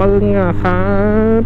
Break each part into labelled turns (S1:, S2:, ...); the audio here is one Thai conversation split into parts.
S1: ปึงอะครับ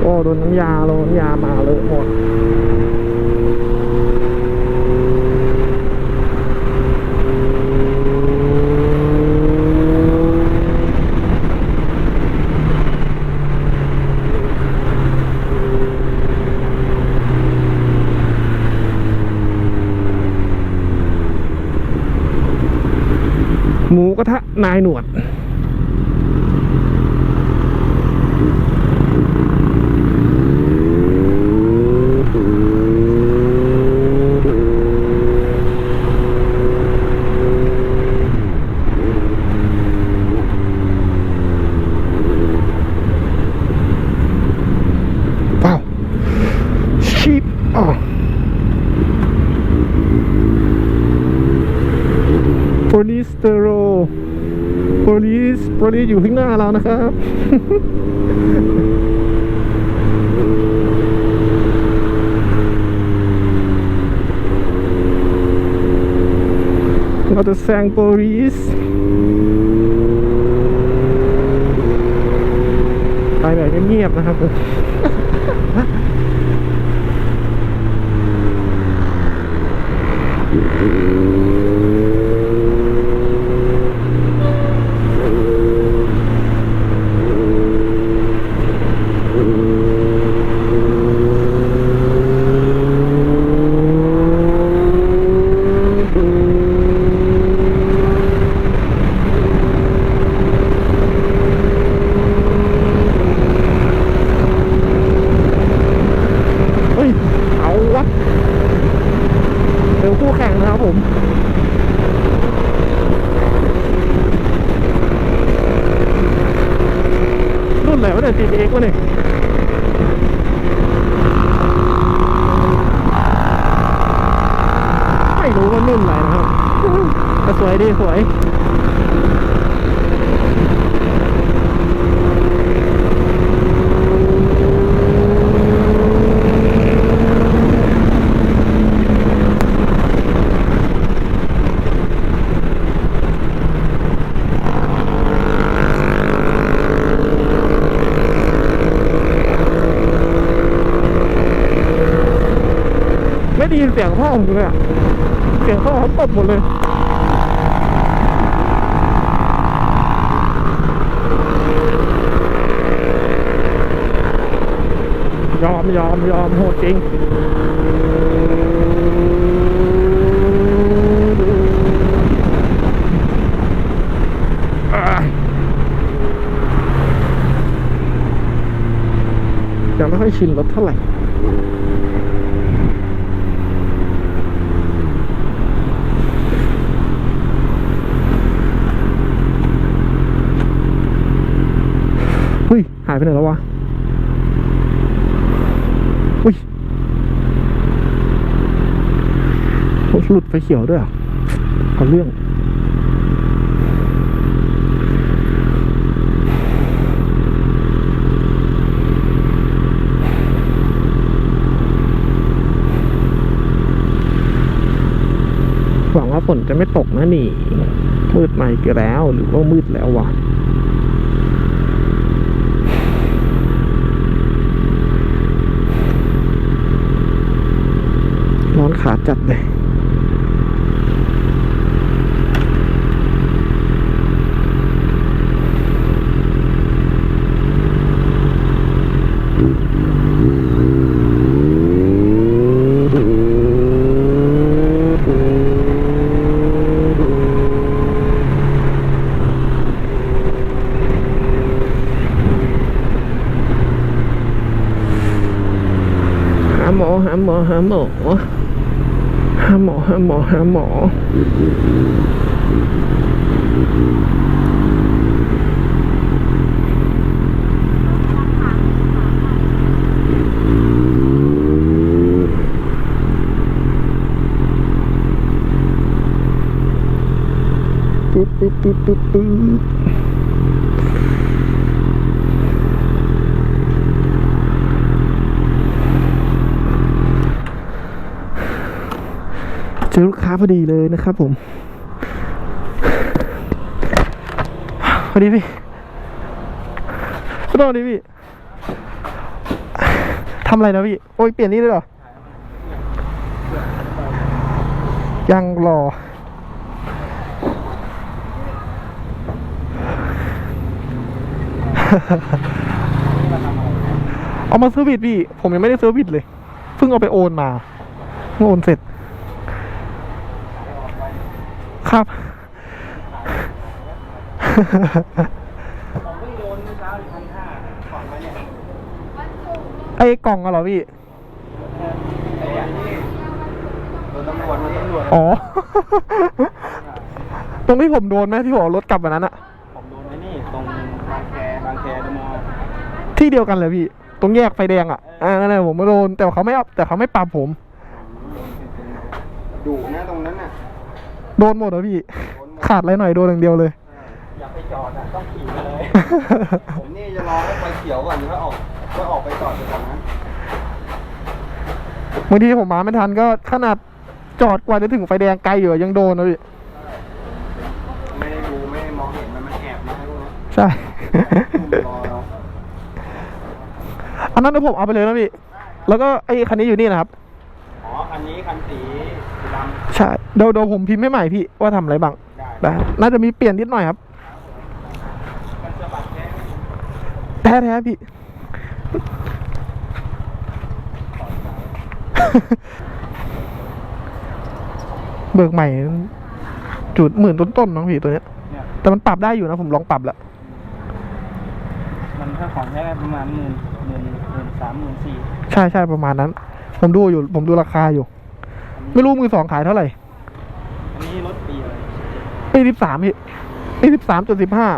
S1: โอ้โดนน้ำยาโดนน้ำยามาเลยหมด หมูกระทะ นายหนวด ว้าวชิปอ๋อ police s t e r o police police อยู่ข้างหน้าเรานะครับเราจะแซง police ไปแบบเงียบๆนะครับ เฮ้ย เอาวะเดี๋ยวคู่แข่งนะครับ ผมรุ่นไหนวะเนี่ย GTX วะเนี่ยไม่รู้ว่ารุ่นไหนนะครับแต่สวยดีสวย ยินเสียงพ่อผมเลยอะเสียงพ่อเขาตบหมดเลยยอมยอมยอมโหดจริงอ่ายังไม่ค่อยชินรถเท่าไหร่ หายไปไหนแล้ววะ อุ้ยโอ้หลุดไฟเขียวด้วยอะเอาเรื่องหวังว่าฝนจะไม่ตกนะนี่ มืดใหม่กี่แล้วหรือว่ามืดแล้ววะ ร้อนขาจัด เลยหาหมอหาหมอหาหมอหาหมอหาหมอหาหมอ ปึ๊บปึ๊บปึ๊บปึ๊บปึ๊บ เจอลูกค้าพอดีเลยนะครับผมพอดีพี่ขอโทษดีพี่ทำอะไรนะพี่ โอ้ยเปลี่ยนนี่เลยเหรอ ยังรอ เอามาเซอร์วิสพี่ ผมยังไม่ได้เซอร์วิสเลย เพิ่งเอาไปโอนมาเพิ่งโอนเสร็จ ครับ
S2: ผมเพิ่งโดนเมื่อเช้าพันห้าก่อนมาเนี่ย
S1: ไอ้กล่องอะเหรอพี่
S2: ไอ้อย่างที่โดนตำรวจโดนตำรวจ
S1: อ๋อ ตรงที่ผมโดนไหมที่ผมเอารถกลับวันนั้นอะ
S2: ผมโดนไอ้นี่ตรงบางแคบางแคเดอะมอลล์
S1: ที่เดียวกันเลยพี่ ตรงแยกไฟแดงอะอ่านั่นแหละผมไม่โดนแต่เขาไม่เอาแต่เขาไม่ปรับผม
S2: ดุนะตรงนั้นน่ะ
S1: โดนหมดเหรอพี่ขาดอะไรหน่อยโดนอย่างเดียวเลย
S2: อย่าไปจอดอะต้องขี่มาเลย ผมนี่จะรอให้ไฟเขียวก่อนแล้วออกก็ออกไปจอดอยู่ตรงนั้น
S1: บางทีผมมาไม่ทันก็ขนาดจอดกว่าจะถึงไฟแดงไกลอยู่อะยังโดนนะพี่
S2: ไม่ได้ดูไม่ได้มองเห็นมันมันแอบมาให้พวกนั้น
S1: ใช่
S2: ผมรอเรา
S1: อันนั้นเดี๋ยวผมเอาไปเลยนะพี่ แล้วก็ไอ้คันนี้อยู่นี่นะครับ
S2: อ๋อคันนี้คันสีสีดำ
S1: ใช่เดี๋ยวเดี๋ยวผมพิมพ์ให้ใหม่พี่ว่าทำอะไรบ้าง
S2: ได้
S1: ได้น่าจะมีเปลี่ยนนิดหน่อยครับ
S2: มันสะบัดแค่
S1: แท้แท้ๆพี่ เบิกใหม่ จุดหมื่นต้นๆน้องพี่ตัวเนี้ย
S2: เนี่ย
S1: แต่มันปรับได้อยู่นะผมลองปรับแล้ว
S2: มันถ้าของแท้ประมาณหมื่นหมื่นหมื่นสามหมื่นสี่
S1: ใช่ใช่ประมาณนั้น ผมดูอยู่ ผมดูราคาอยู่ ไม่รู้มือสองขายเท่าไหร่
S2: อันนี้รถปีอะไร
S1: ปีสิบสามพี่ปีสิบสามจุดสิบห้า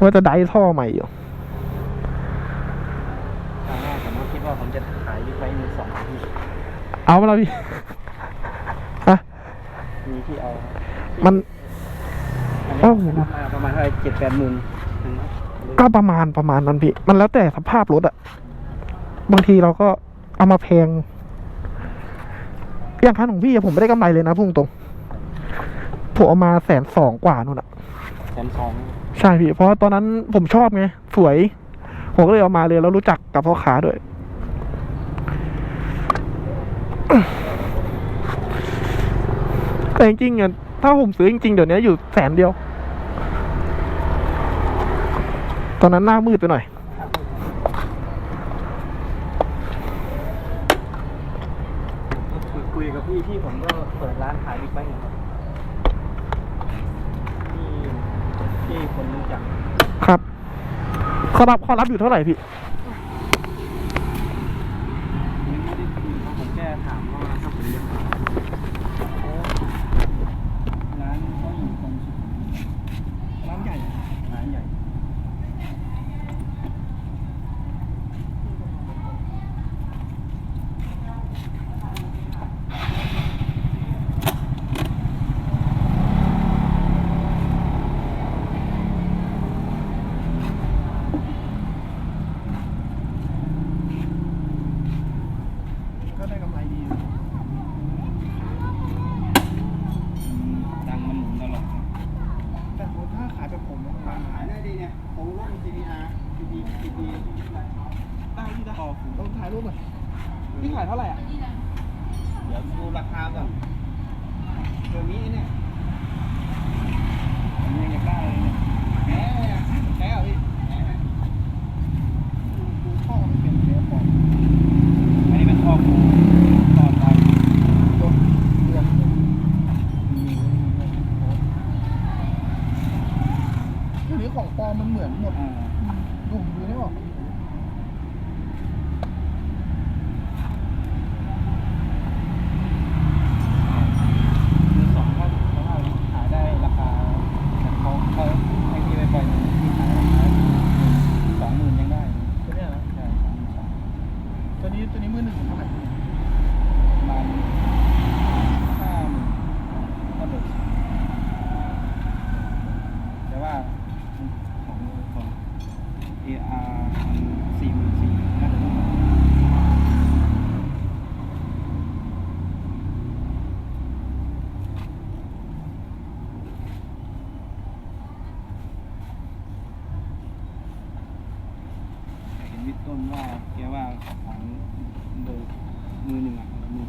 S1: ว่าจะได้ท่อใหม่อยู่
S2: ตอนแรกผมก็คิดว่าผมจะขายบิ๊กไบค์มือสองพี่
S1: เอามาแล้วพี่ฮะ
S2: มีที่เอา
S1: มัน
S2: อัน
S1: โอ้
S2: นี้
S1: โห
S2: มาประมาณเท่าไหร่เจ็ดแปดหมื่นถึงไหม
S1: ก็ประมาณประมาณนั้นพี่ มันแล้วแต่สภาพรถอะ บางทีเราก็เอามาแพง อย่างคันของพี่อะผมไม่ได้กำไรเลยนะพุ่งตรงๆผมเอามาแสนสองกว่านู่นอะ
S2: แสนสอง
S1: ใช่พี่เพราะว่าตอนนั้นผมชอบไงสวย ผมก็เลยเอามาเลยแล้วรู้จักกับพ่อค้าด้วย แต่จริงๆอะถ้าผมซื้อจริงๆเดี๋ยวนี้อยู่แสนเดียว ตอนนั้นหน้ามืดไปหน่อย
S2: คุยคุยกับพี่ที่ผมก็เปิดร้านขายบิ๊กไบค์นะครับที่ที่คนรู้จัก
S1: ครับ ขอรับขอรับอยู่เท่าไหร่พี่
S2: ยังไม่ได้คุยเพราะผมแค่ถามว่าถ้าผมเรียกร้านเขาอยู่ตรงสุขุมวิทร้านใหญ่อะร้านใหญ่
S1: ก็ได้กำไรดี
S2: ดังมันหมุนตลอด
S1: แต่ถ้าขายแบบผมมันมา
S2: ขายได้ดีเนี่ยผมรุ่น GTR GT GT
S1: ได้ที่ได้ต้องถ่ายรูปหน่อย พี่ขายเท่าไหร่อะ
S2: เดี๋ยวดูราคาก่อนเดี๋ยวนี้เนี่ยผมยังจะกล้เลยเนี่ยแหมแหมเหรอพี่แหม
S1: ดูท่อมันเป็นเนื้อปอม
S2: อันนี้เป็นท่อปูท่อไต
S1: รถรวม
S2: มี
S1: ทีนี้ของปลอมมันเหมือนหมด
S2: อ่า
S1: ตัวนี้
S2: มือหนึ่งเท่าไหร่ปรมานห้าหมื่นก็เดือแต่ว่าของของ AR สี่หมื่น
S1: สี่น่าจะ
S2: ต้องเห็นวิทย์
S1: ต้นว่าแกว่า มือหนึ่ง
S2: อะมือ